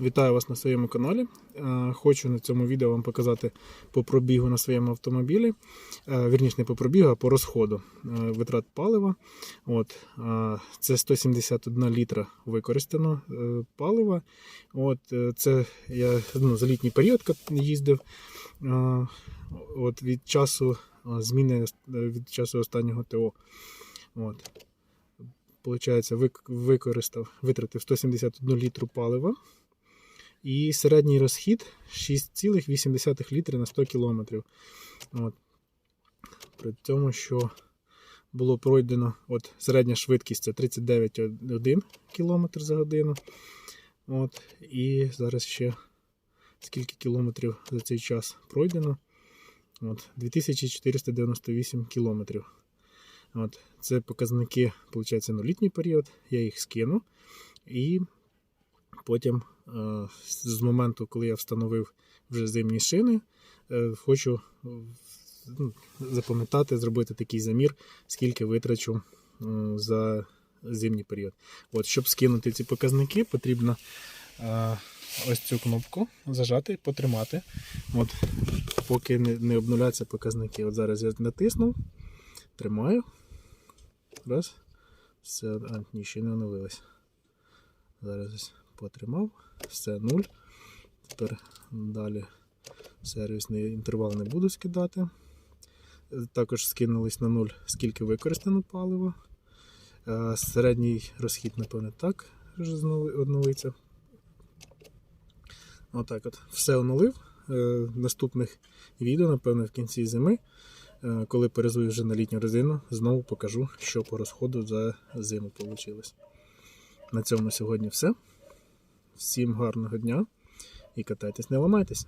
Вітаю вас на своєму каналі. Е, Хочу на цьому відео вам показати по пробігу на своєму автомобілі. Е, Вірніше, не по пробігу, а по розходу е, витрат палива. От, це 171 літра використано палива. От, це я ну, за літній період їздив. От, від часу зміни від часу останнього ТО. От. Використав, витратив 171 літру палива. І середній розхід 6,8 літри на 100 км. При цьому, що було пройдено от, середня швидкість це 39,1 км за годину. От. І зараз ще скільки кілометрів за цей час пройдено. От, 2498 кілометрів. От, це показники, виходить, на літній період. Я їх скину. І потім, з моменту, коли я встановив вже зимні шини, е, хочу е, ну, запам'ятати, зробити такий замір, скільки витрачу за зимній період. От, щоб скинути ці показники, потрібно е, ось цю кнопку зажати, потримати. От, поки не обнуляться показники. От зараз я натиснув, тримаю. Раз. Все, а, ні, ще не оновилось. Зараз ось потримав. Все, нуль. Тепер далі сервісний інтервал не буду скидати. Е, Також скинулись на нуль, скільки використано палива. Е, Середній розхід, напевне, так оновиться. Отак от. Все оновив. Е, Наступних відео, напевно, в кінці зими, коли перезую вже на літню резину, знову покажу, що по розходу за зиму вийшло. На цьому сьогодні все. Всім гарного дня і катайтесь, не ламайтесь.